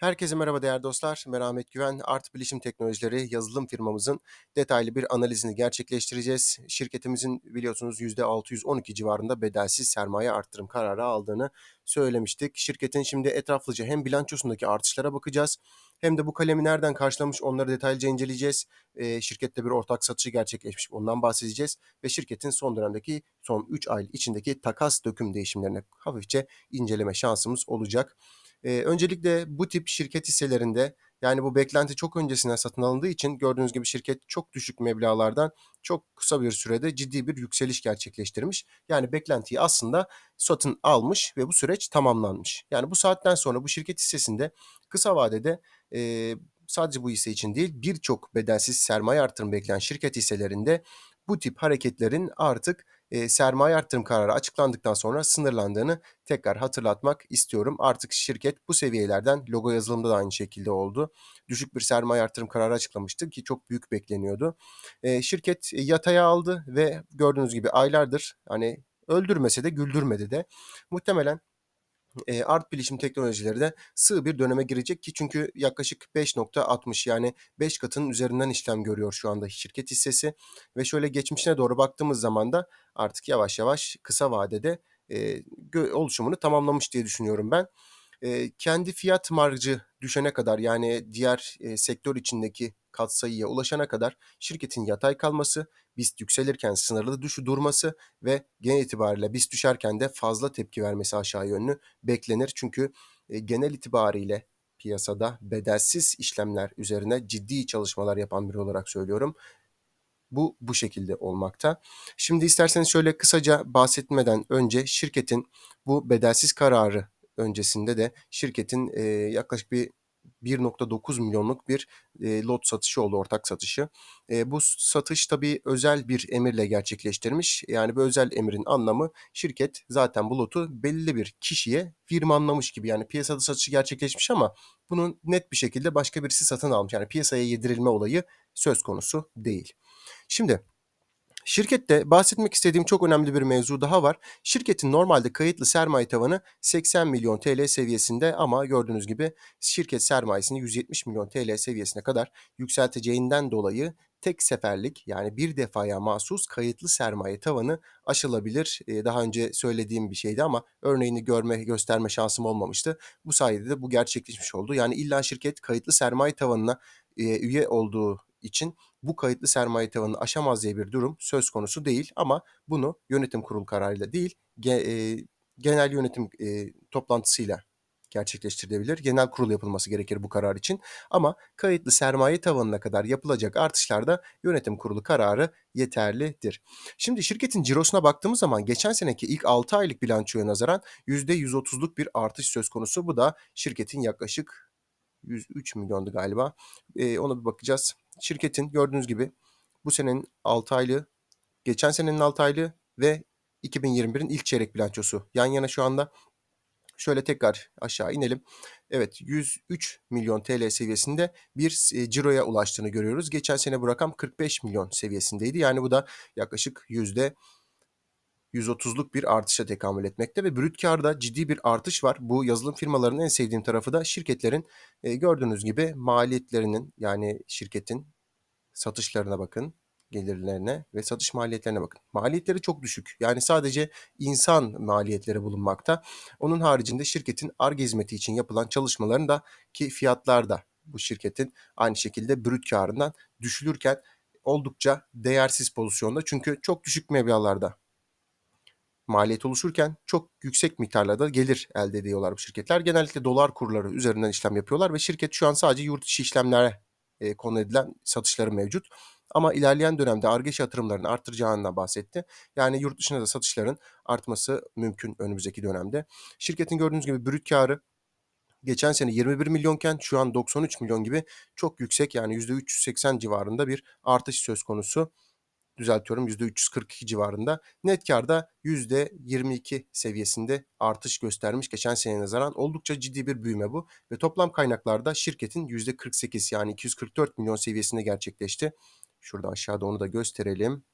Herkese merhaba değerli dostlar. Ben Ahmet Güven. Art Bilişim Teknolojileri yazılım firmamızın detaylı bir analizini gerçekleştireceğiz. Şirketimizin biliyorsunuz %612 civarında bedelsiz sermaye arttırım kararı aldığını söylemiştik. Şirketin şimdi etraflıca hem bilançosundaki artışlara bakacağız hem de bu kalemi nereden karşılamış onları detaylıca inceleyeceğiz. E, şirkette bir ortak satışı gerçekleşmiş ondan bahsedeceğiz ve şirketin son dönemdeki son 3 ay içindeki takas döküm değişimlerine hafifçe inceleme şansımız olacak. Ee, öncelikle bu tip şirket hisselerinde yani bu beklenti çok öncesinden satın alındığı için gördüğünüz gibi şirket çok düşük meblağlardan çok kısa bir sürede ciddi bir yükseliş gerçekleştirmiş. Yani beklentiyi aslında satın almış ve bu süreç tamamlanmış. Yani bu saatten sonra bu şirket hissesinde kısa vadede e, sadece bu hisse için değil birçok bedelsiz sermaye artırım bekleyen şirket hisselerinde bu tip hareketlerin artık e, sermaye arttırım kararı açıklandıktan sonra sınırlandığını tekrar hatırlatmak istiyorum. Artık şirket bu seviyelerden logo yazılımda da aynı şekilde oldu. Düşük bir sermaye arttırım kararı açıklamıştı ki çok büyük bekleniyordu. E, şirket yataya aldı ve gördüğünüz gibi aylardır hani öldürmese de güldürmedi de muhtemelen e, art bilişim teknolojileri de sığ bir döneme girecek ki çünkü yaklaşık 5.60 yani 5 katının üzerinden işlem görüyor şu anda şirket hissesi. Ve şöyle geçmişine doğru baktığımız zaman da artık yavaş yavaş kısa vadede e, oluşumunu tamamlamış diye düşünüyorum ben. E, kendi fiyat marjı düşene kadar yani diğer e, sektör içindeki katsayıya ulaşana kadar şirketin yatay kalması, BIST yükselirken sınırlı düşü durması ve genel itibariyle BIST düşerken de fazla tepki vermesi aşağı yönlü beklenir. Çünkü e, genel itibariyle piyasada bedelsiz işlemler üzerine ciddi çalışmalar yapan biri olarak söylüyorum. Bu bu şekilde olmakta. Şimdi isterseniz şöyle kısaca bahsetmeden önce şirketin bu bedelsiz kararı öncesinde de şirketin e, yaklaşık bir 1.9 milyonluk bir e, lot satışı oldu, ortak satışı. E, bu satış tabii özel bir emirle gerçekleştirmiş. Yani bu özel emrin anlamı şirket zaten bu lotu belli bir kişiye firmanlamış gibi. Yani piyasada satışı gerçekleşmiş ama bunun net bir şekilde başka birisi satın almış. Yani piyasaya yedirilme olayı söz konusu değil. Şimdi Şirkette bahsetmek istediğim çok önemli bir mevzu daha var. Şirketin normalde kayıtlı sermaye tavanı 80 milyon TL seviyesinde ama gördüğünüz gibi şirket sermayesini 170 milyon TL seviyesine kadar yükselteceğinden dolayı tek seferlik yani bir defaya mahsus kayıtlı sermaye tavanı aşılabilir. Ee, daha önce söylediğim bir şeydi ama örneğini görme gösterme şansım olmamıştı. Bu sayede de bu gerçekleşmiş oldu. Yani illa şirket kayıtlı sermaye tavanına e, üye olduğu için bu kayıtlı sermaye tavanını aşamaz diye bir durum söz konusu değil ama bunu yönetim kurulu kararıyla değil ge, e, genel yönetim e, toplantısıyla gerçekleştirilebilir. Genel kurul yapılması gerekir bu karar için. Ama kayıtlı sermaye tavanına kadar yapılacak artışlarda yönetim kurulu kararı yeterlidir. Şimdi şirketin cirosuna baktığımız zaman geçen seneki ilk 6 aylık bilançoya nazaran %130'luk bir artış söz konusu. Bu da şirketin yaklaşık 103 milyondu galiba. Ee, ona bir bakacağız. Şirketin gördüğünüz gibi bu senenin 6 aylığı, geçen senenin 6 aylığı ve 2021'in ilk çeyrek bilançosu yan yana şu anda. Şöyle tekrar aşağı inelim. Evet 103 milyon TL seviyesinde bir e, ciroya ulaştığını görüyoruz. Geçen sene bu rakam 45 milyon seviyesindeydi. Yani bu da yaklaşık yüzde 130'luk bir artışa tekamül etmekte ve brüt karda ciddi bir artış var. Bu yazılım firmalarının en sevdiğim tarafı da şirketlerin e, gördüğünüz gibi maliyetlerinin yani şirketin satışlarına bakın, gelirlerine ve satış maliyetlerine bakın. Maliyetleri çok düşük. Yani sadece insan maliyetleri bulunmakta. Onun haricinde şirketin ARGE hizmeti için yapılan çalışmaların da ki fiyatlar da bu şirketin aynı şekilde brüt karından düşülürken oldukça değersiz pozisyonda. Çünkü çok düşük meblağlarda maliyet oluşurken çok yüksek miktarlarda gelir elde ediyorlar bu şirketler. Genellikle dolar kurları üzerinden işlem yapıyorlar ve şirket şu an sadece yurt içi işlemlere e, konu edilen satışları mevcut. Ama ilerleyen dönemde Argeş yatırımlarını arttıracağından bahsetti. Yani yurt dışına da satışların artması mümkün önümüzdeki dönemde. Şirketin gördüğünüz gibi brüt karı geçen sene 21 milyonken şu an 93 milyon gibi çok yüksek yani %380 civarında bir artış söz konusu düzeltiyorum %342 civarında. Net karda %22 seviyesinde artış göstermiş geçen seneye nazaran. Oldukça ciddi bir büyüme bu ve toplam kaynaklarda şirketin %48 yani 244 milyon seviyesinde gerçekleşti. Şurada aşağıda onu da gösterelim.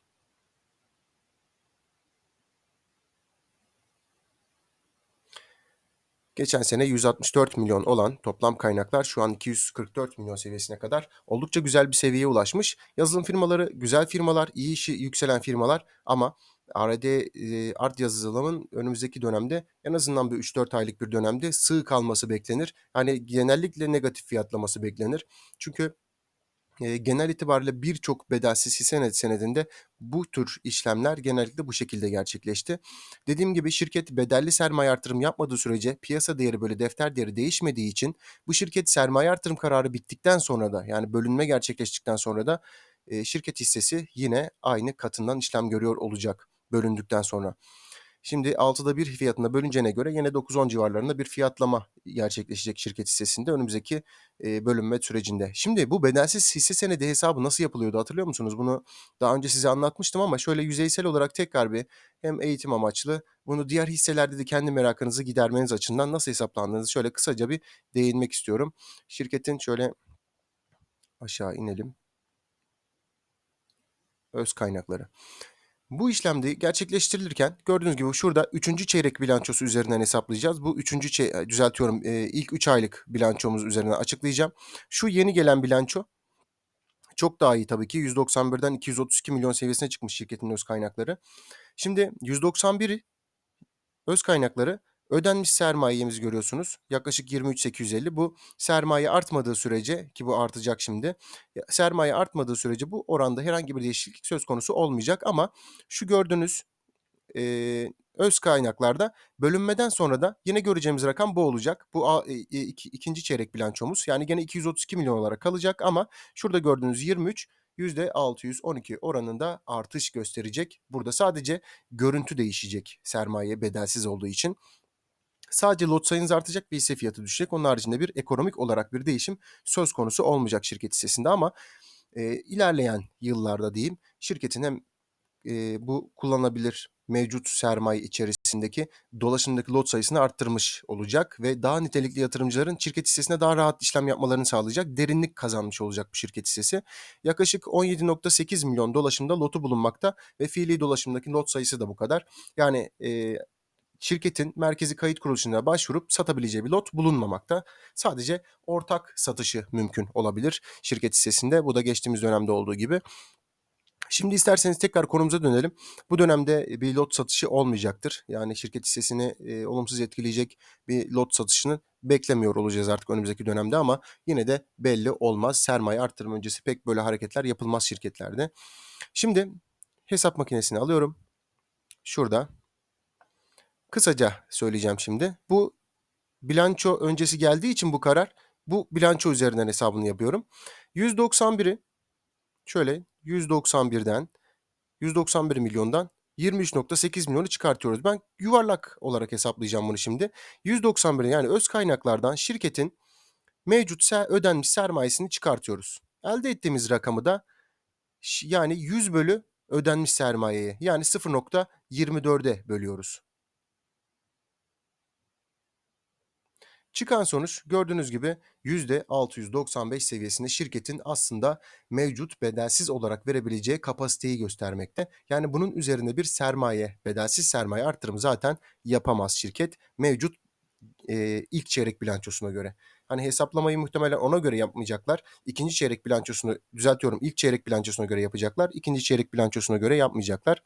Geçen sene 164 milyon olan toplam kaynaklar şu an 244 milyon seviyesine kadar oldukça güzel bir seviyeye ulaşmış. Yazılım firmaları güzel firmalar, iyi işi yükselen firmalar ama R&D e, art yazılımın önümüzdeki dönemde en azından bir 3-4 aylık bir dönemde sığ kalması beklenir. Yani genellikle negatif fiyatlaması beklenir. Çünkü e, genel itibariyle birçok bedelsiz hisse senedi senedinde bu tür işlemler genellikle bu şekilde gerçekleşti. Dediğim gibi şirket bedelli sermaye artırım yapmadığı sürece piyasa değeri böyle defter değeri değişmediği için bu şirket sermaye artırım kararı bittikten sonra da yani bölünme gerçekleştikten sonra da e, şirket hissesi yine aynı katından işlem görüyor olacak bölündükten sonra. Şimdi 6'da 1 fiyatına bölüncene göre yine 9-10 civarlarında bir fiyatlama gerçekleşecek şirket hissesinde önümüzdeki bölünme sürecinde. Şimdi bu bedelsiz hisse senedi hesabı nasıl yapılıyordu hatırlıyor musunuz? Bunu daha önce size anlatmıştım ama şöyle yüzeysel olarak tekrar bir hem eğitim amaçlı bunu diğer hisselerde de kendi merakınızı gidermeniz açısından nasıl hesaplandığınızı şöyle kısaca bir değinmek istiyorum. Şirketin şöyle aşağı inelim. Öz kaynakları. Bu işlemde gerçekleştirilirken gördüğünüz gibi şurada 3. çeyrek bilançosu üzerinden hesaplayacağız. Bu 3. Çey- düzeltiyorum e, ilk 3 aylık bilançomuz üzerinden açıklayacağım. Şu yeni gelen bilanço çok daha iyi tabii ki. 191'den 232 milyon seviyesine çıkmış şirketin öz kaynakları. Şimdi 191'i öz kaynakları ödenmiş sermayemizi görüyorsunuz. Yaklaşık 23.850. Bu sermaye artmadığı sürece ki bu artacak şimdi. Sermaye artmadığı sürece bu oranda herhangi bir değişiklik söz konusu olmayacak ama şu gördüğünüz e, öz kaynaklarda bölünmeden sonra da yine göreceğimiz rakam bu olacak. Bu a, e, iki, ikinci çeyrek bilançomuz. Yani gene 232 milyon olarak kalacak ama şurada gördüğünüz 23 %612 oranında artış gösterecek. Burada sadece görüntü değişecek sermaye bedelsiz olduğu için. Sadece lot sayınız artacak bir hisse fiyatı düşecek. Onun haricinde bir ekonomik olarak bir değişim söz konusu olmayacak şirket hissesinde ama e, ilerleyen yıllarda diyeyim şirketin hem e, bu kullanılabilir mevcut sermaye içerisindeki dolaşımdaki lot sayısını arttırmış olacak ve daha nitelikli yatırımcıların şirket hissesine daha rahat işlem yapmalarını sağlayacak derinlik kazanmış olacak bu şirket hissesi. Yaklaşık 17.8 milyon dolaşımda lotu bulunmakta ve fiili dolaşımdaki lot sayısı da bu kadar. Yani e, şirketin merkezi kayıt kuruluşuna başvurup satabileceği bir lot bulunmamakta. Sadece ortak satışı mümkün olabilir şirket hissesinde. Bu da geçtiğimiz dönemde olduğu gibi. Şimdi isterseniz tekrar konumuza dönelim. Bu dönemde bir lot satışı olmayacaktır. Yani şirket hissesini e, olumsuz etkileyecek bir lot satışını beklemiyor olacağız artık önümüzdeki dönemde ama yine de belli olmaz. Sermaye arttırım öncesi pek böyle hareketler yapılmaz şirketlerde. Şimdi hesap makinesini alıyorum. Şurada. Kısaca söyleyeceğim şimdi. Bu bilanço öncesi geldiği için bu karar bu bilanço üzerinden hesabını yapıyorum. 191'i şöyle 191'den 191 milyondan 23.8 milyonu çıkartıyoruz. Ben yuvarlak olarak hesaplayacağım bunu şimdi. 191 yani öz kaynaklardan şirketin mevcut ödenmiş sermayesini çıkartıyoruz. Elde ettiğimiz rakamı da yani 100 bölü ödenmiş sermayeye yani 0.24'e bölüyoruz. Çıkan sonuç gördüğünüz gibi %695 seviyesinde şirketin aslında mevcut bedelsiz olarak verebileceği kapasiteyi göstermekte. Yani bunun üzerinde bir sermaye, bedelsiz sermaye arttırımı zaten yapamaz şirket mevcut e, ilk çeyrek bilançosuna göre. Hani hesaplamayı muhtemelen ona göre yapmayacaklar. İkinci çeyrek bilançosunu düzeltiyorum. İlk çeyrek bilançosuna göre yapacaklar. İkinci çeyrek bilançosuna göre yapmayacaklar.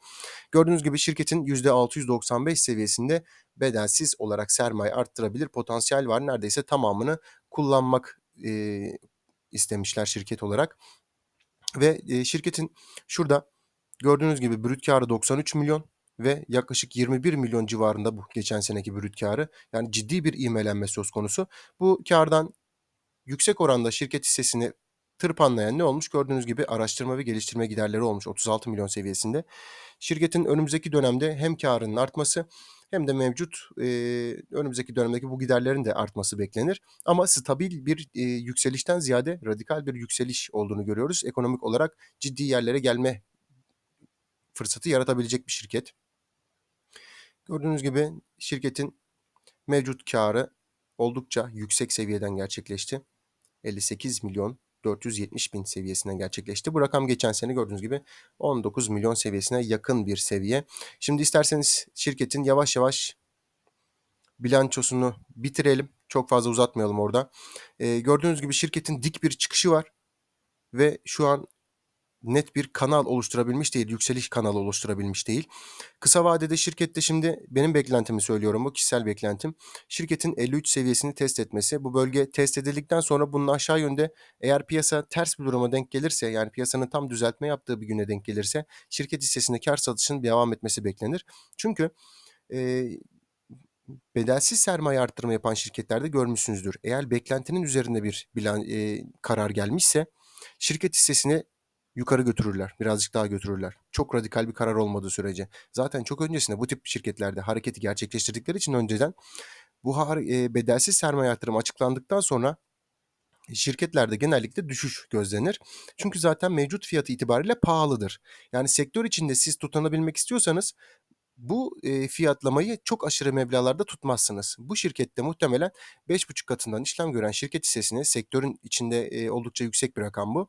Gördüğünüz gibi şirketin %695 seviyesinde bedelsiz olarak sermaye arttırabilir potansiyel var. Neredeyse tamamını kullanmak e, istemişler şirket olarak. Ve e, şirketin şurada gördüğünüz gibi brüt karı 93 milyon ve yaklaşık 21 milyon civarında bu geçen seneki brüt karı. Yani ciddi bir ivmelenme söz konusu. Bu kardan yüksek oranda şirket hissesini tırpanlayan ne olmuş? Gördüğünüz gibi araştırma ve geliştirme giderleri olmuş 36 milyon seviyesinde. Şirketin önümüzdeki dönemde hem karının artması hem de mevcut e, önümüzdeki dönemdeki bu giderlerin de artması beklenir. Ama stabil bir e, yükselişten ziyade radikal bir yükseliş olduğunu görüyoruz. Ekonomik olarak ciddi yerlere gelme fırsatı yaratabilecek bir şirket. Gördüğünüz gibi şirketin mevcut karı oldukça yüksek seviyeden gerçekleşti. 58 milyon 470 bin seviyesinden gerçekleşti. Bu rakam geçen sene gördüğünüz gibi 19 milyon seviyesine yakın bir seviye. Şimdi isterseniz şirketin yavaş yavaş bilançosunu bitirelim. Çok fazla uzatmayalım orada. Eee, gördüğünüz gibi şirketin dik bir çıkışı var ve şu an net bir kanal oluşturabilmiş değil, yükseliş kanalı oluşturabilmiş değil. Kısa vadede şirkette şimdi benim beklentimi söylüyorum bu kişisel beklentim. Şirketin 53 seviyesini test etmesi. Bu bölge test edildikten sonra bunun aşağı yönde eğer piyasa ters bir duruma denk gelirse yani piyasanın tam düzeltme yaptığı bir güne denk gelirse şirket hissesinde kar satışının devam etmesi beklenir. Çünkü e, bedelsiz sermaye arttırma yapan şirketlerde görmüşsünüzdür. Eğer beklentinin üzerinde bir bilan e, karar gelmişse şirket hissesini yukarı götürürler. Birazcık daha götürürler. Çok radikal bir karar olmadığı sürece. Zaten çok öncesinde bu tip şirketlerde hareketi gerçekleştirdikleri için önceden bu e, bedelsiz sermaye artırımı açıklandıktan sonra şirketlerde genellikle düşüş gözlenir. Çünkü zaten mevcut fiyatı itibariyle pahalıdır. Yani sektör içinde siz tutanabilmek istiyorsanız bu e, fiyatlamayı çok aşırı meblağlarda tutmazsınız. Bu şirkette muhtemelen 5,5 katından işlem gören şirket hissesine sektörün içinde e, oldukça yüksek bir rakam bu.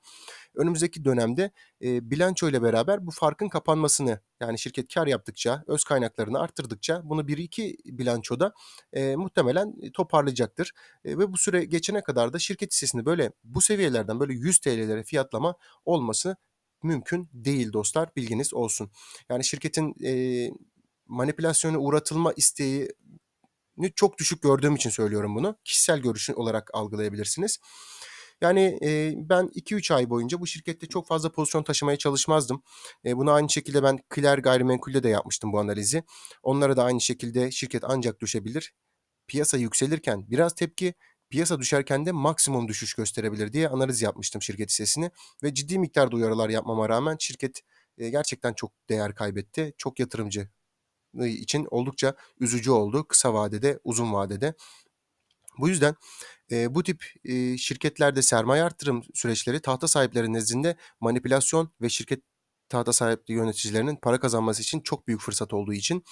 Önümüzdeki dönemde e, bilanço ile beraber bu farkın kapanmasını yani şirket kar yaptıkça, öz kaynaklarını arttırdıkça bunu 1-2 bilançoda e, muhtemelen toparlayacaktır. E, ve bu süre geçene kadar da şirket hissesinde böyle bu seviyelerden böyle 100 TL'lere fiyatlama olması mümkün değil dostlar bilginiz olsun. Yani şirketin e, manipülasyona uğratılma isteği çok düşük gördüğüm için söylüyorum bunu. Kişisel görüşün olarak algılayabilirsiniz. Yani e, ben 2-3 ay boyunca bu şirkette çok fazla pozisyon taşımaya çalışmazdım. E, bunu aynı şekilde ben Kiler Gayrimenkul'de de yapmıştım bu analizi. Onlara da aynı şekilde şirket ancak düşebilir. Piyasa yükselirken biraz tepki, piyasa düşerken de maksimum düşüş gösterebilir diye analiz yapmıştım şirket hissesini. Ve ciddi miktarda uyarılar yapmama rağmen şirket e, gerçekten çok değer kaybetti. Çok yatırımcı için oldukça üzücü oldu kısa vadede, uzun vadede. Bu yüzden e, bu tip e, şirketlerde sermaye artırım süreçleri tahta sahipleri nezdinde manipülasyon ve şirket tahta sahipliği yöneticilerinin para kazanması için çok büyük fırsat olduğu için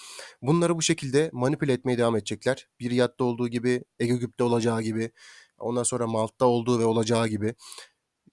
bunları bu şekilde manipüle etmeye devam edecekler. Bir yatta olduğu gibi, Egegüp'te olacağı gibi, ondan sonra Malt'ta olduğu ve olacağı gibi,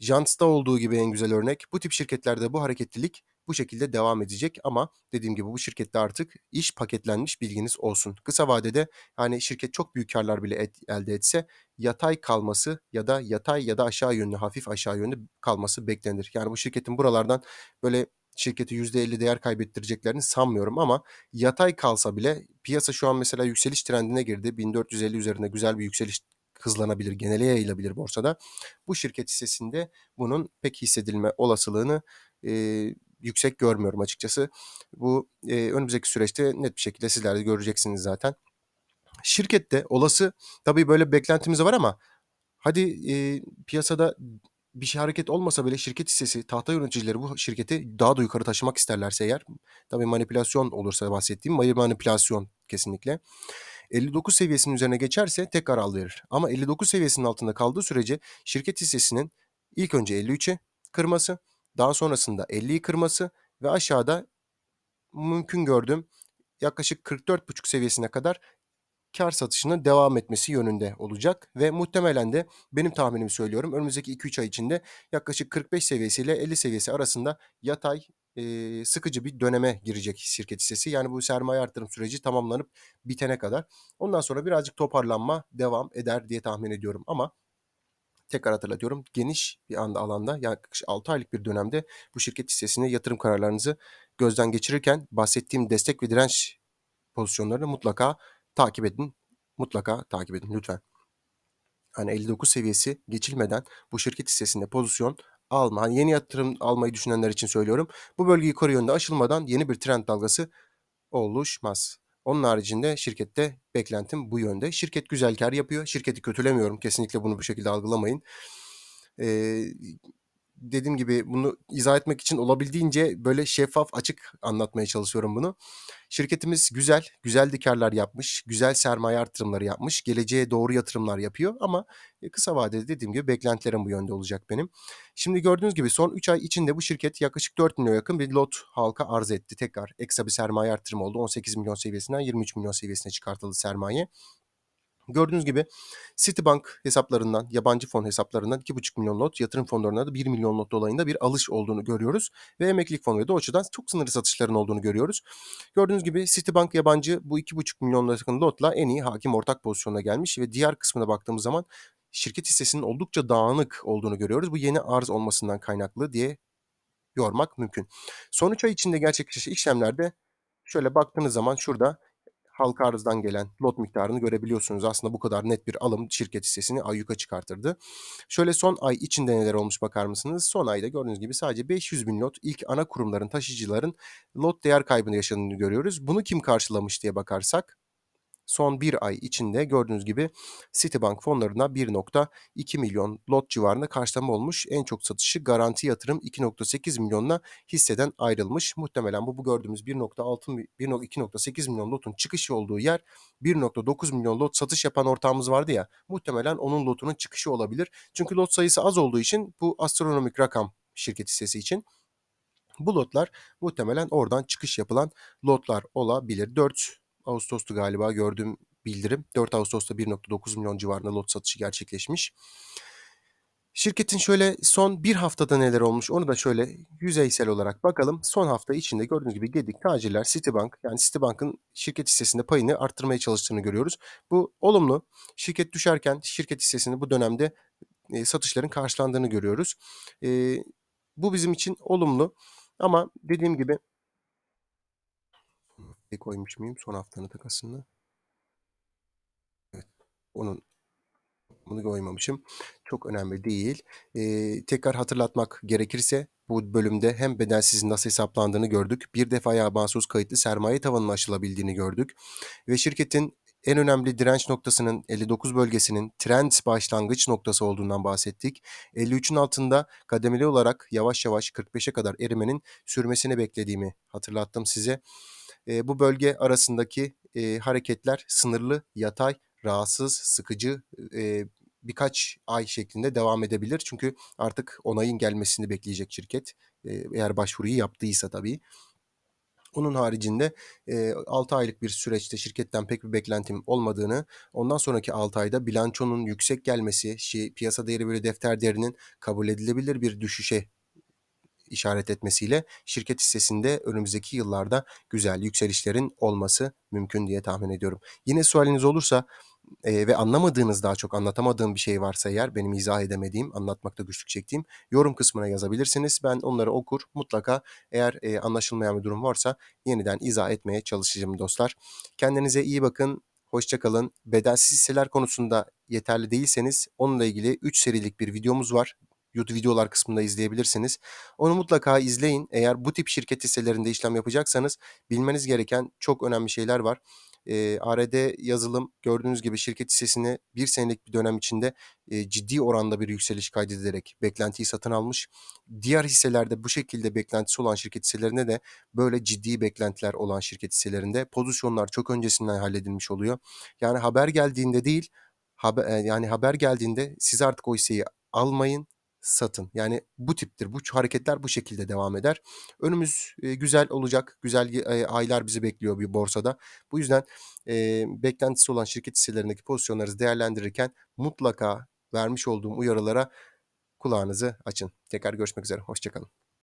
Jants'ta olduğu gibi en güzel örnek. Bu tip şirketlerde bu hareketlilik bu şekilde devam edecek ama dediğim gibi bu şirkette artık iş paketlenmiş bilginiz olsun. Kısa vadede hani şirket çok büyük karlar bile et, elde etse yatay kalması ya da yatay ya da aşağı yönlü hafif aşağı yönlü kalması beklenir. Yani bu şirketin buralardan böyle şirketi %50 değer kaybettireceklerini sanmıyorum ama yatay kalsa bile piyasa şu an mesela yükseliş trendine girdi. 1450 üzerinde güzel bir yükseliş hızlanabilir, genele yayılabilir borsada. Bu şirket hissesinde bunun pek hissedilme olasılığını e, yüksek görmüyorum açıkçası. Bu e, önümüzdeki süreçte net bir şekilde sizler de göreceksiniz zaten. Şirkette olası tabii böyle beklentimiz var ama hadi e, piyasada bir şey hareket olmasa bile şirket hissesi, tahta yöneticileri bu şirketi daha da yukarı taşımak isterlerse eğer, tabii manipülasyon olursa bahsettiğim manipülasyon kesinlikle. 59 seviyesinin üzerine geçerse tekrar al. Ama 59 seviyesinin altında kaldığı sürece şirket hissesinin ilk önce 53'e kırması, daha sonrasında 50'yi kırması ve aşağıda mümkün gördüğüm yaklaşık 44,5 seviyesine kadar kar satışının devam etmesi yönünde olacak ve muhtemelen de benim tahminimi söylüyorum önümüzdeki 2-3 ay içinde yaklaşık 45 seviyesiyle 50 seviyesi arasında yatay e, sıkıcı bir döneme girecek şirket hissesi. Yani bu sermaye artırım süreci tamamlanıp bitene kadar. Ondan sonra birazcık toparlanma devam eder diye tahmin ediyorum ama tekrar hatırlatıyorum geniş bir anda alanda yaklaşık 6 aylık bir dönemde bu şirket hissesine yatırım kararlarınızı gözden geçirirken bahsettiğim destek ve direnç pozisyonlarını mutlaka takip edin. Mutlaka takip edin lütfen. Hani 59 seviyesi geçilmeden bu şirket hissesinde pozisyon alma. Hani yeni yatırım almayı düşünenler için söylüyorum. Bu bölge yukarı yönde aşılmadan yeni bir trend dalgası oluşmaz. Onun haricinde şirkette beklentim bu yönde. Şirket güzel kar yapıyor. Şirketi kötülemiyorum. Kesinlikle bunu bu şekilde algılamayın. Ee, dediğim gibi bunu izah etmek için olabildiğince böyle şeffaf, açık anlatmaya çalışıyorum bunu. Şirketimiz güzel, güzel dikarlar yapmış, güzel sermaye artırımları yapmış, geleceğe doğru yatırımlar yapıyor ama e, kısa vadede dediğim gibi beklentilerim bu yönde olacak benim. Şimdi gördüğünüz gibi son 3 ay içinde bu şirket yaklaşık 4 milyon yakın bir lot halka arz etti. Tekrar eksa bir sermaye artırımı oldu. 18 milyon seviyesinden 23 milyon seviyesine çıkartıldı sermaye. Gördüğünüz gibi Citibank hesaplarından, yabancı fon hesaplarından 2,5 milyon lot, yatırım fonlarına da 1 milyon lot dolayında bir alış olduğunu görüyoruz. Ve emeklilik fonları da o açıdan çok sınırlı satışların olduğunu görüyoruz. Gördüğünüz gibi Citibank yabancı bu 2,5 milyon yakın lotla en iyi hakim ortak pozisyonuna gelmiş ve diğer kısmına baktığımız zaman şirket hissesinin oldukça dağınık olduğunu görüyoruz. Bu yeni arz olmasından kaynaklı diye yormak mümkün. Sonuç ay içinde gerçekleşen işlemlerde şöyle baktığınız zaman şurada halka arzdan gelen lot miktarını görebiliyorsunuz. Aslında bu kadar net bir alım şirket hissesini ayyuka çıkartırdı. Şöyle son ay içinde neler olmuş bakar mısınız? Son ayda gördüğünüz gibi sadece 500 bin lot ilk ana kurumların, taşıyıcıların lot değer kaybını yaşadığını görüyoruz. Bunu kim karşılamış diye bakarsak son bir ay içinde gördüğünüz gibi Citibank fonlarına 1.2 milyon lot civarında karşılama olmuş. En çok satışı garanti yatırım 2.8 milyonla hisseden ayrılmış. Muhtemelen bu, bu gördüğümüz 1.6 2.8 milyon lotun çıkışı olduğu yer 1.9 milyon lot satış yapan ortağımız vardı ya. Muhtemelen onun lotunun çıkışı olabilir. Çünkü lot sayısı az olduğu için bu astronomik rakam şirket hissesi için. Bu lotlar muhtemelen oradan çıkış yapılan lotlar olabilir. 4 Ağustos'tu galiba gördüğüm bildirim. 4 Ağustos'ta 1.9 milyon civarında lot satışı gerçekleşmiş. Şirketin şöyle son bir haftada neler olmuş onu da şöyle yüzeysel olarak bakalım. Son hafta içinde gördüğünüz gibi Gedik tacirler Citibank yani Citibank'ın şirket hissesinde payını arttırmaya çalıştığını görüyoruz. Bu olumlu. Şirket düşerken şirket hissesini bu dönemde e, satışların karşılandığını görüyoruz. E, bu bizim için olumlu. Ama dediğim gibi koymuş muyum son haftanın takasını? Evet. Onun bunu koymamışım. Çok önemli değil. Ee, tekrar hatırlatmak gerekirse bu bölümde hem bedelsizin nasıl hesaplandığını gördük. Bir defaya mahsus kayıtlı sermaye tavanının aşılabildiğini gördük. Ve şirketin en önemli direnç noktasının 59 bölgesinin trend başlangıç noktası olduğundan bahsettik. 53'ün altında kademeli olarak yavaş yavaş 45'e kadar erimenin sürmesini beklediğimi hatırlattım size. E, bu bölge arasındaki e, hareketler sınırlı, yatay, rahatsız, sıkıcı e, birkaç ay şeklinde devam edebilir. Çünkü artık onayın gelmesini bekleyecek şirket. E, eğer başvuruyu yaptıysa tabii. Onun haricinde e, 6 aylık bir süreçte şirketten pek bir beklentim olmadığını, ondan sonraki 6 ayda bilançonun yüksek gelmesi, şey, piyasa değeri böyle defter değerinin kabul edilebilir bir düşüşe işaret etmesiyle şirket hissesinde önümüzdeki yıllarda güzel yükselişlerin olması mümkün diye tahmin ediyorum. Yine sualiniz olursa e, ve anlamadığınız daha çok anlatamadığım bir şey varsa eğer benim izah edemediğim, anlatmakta güçlük çektiğim yorum kısmına yazabilirsiniz. Ben onları okur mutlaka eğer e, anlaşılmayan bir durum varsa yeniden izah etmeye çalışacağım dostlar. Kendinize iyi bakın. Hoşçakalın. Bedelsiz hisseler konusunda yeterli değilseniz onunla ilgili 3 serilik bir videomuz var. YouTube videolar kısmında izleyebilirsiniz. Onu mutlaka izleyin. Eğer bu tip şirket hisselerinde işlem yapacaksanız bilmeniz gereken çok önemli şeyler var. E, ARD yazılım gördüğünüz gibi şirket hissesini bir senelik bir dönem içinde e, ciddi oranda bir yükseliş kaydederek beklentiyi satın almış. Diğer hisselerde bu şekilde beklentisi olan şirket hisselerinde de böyle ciddi beklentiler olan şirket hisselerinde pozisyonlar çok öncesinden halledilmiş oluyor. Yani haber geldiğinde değil, haber, yani haber geldiğinde siz artık o hisseyi almayın satın. Yani bu tiptir. Bu hareketler bu şekilde devam eder. Önümüz e, güzel olacak. Güzel e, aylar bizi bekliyor bir borsada. Bu yüzden e, beklentisi olan şirket hisselerindeki pozisyonları değerlendirirken mutlaka vermiş olduğum uyarılara kulağınızı açın. Tekrar görüşmek üzere. Hoşçakalın.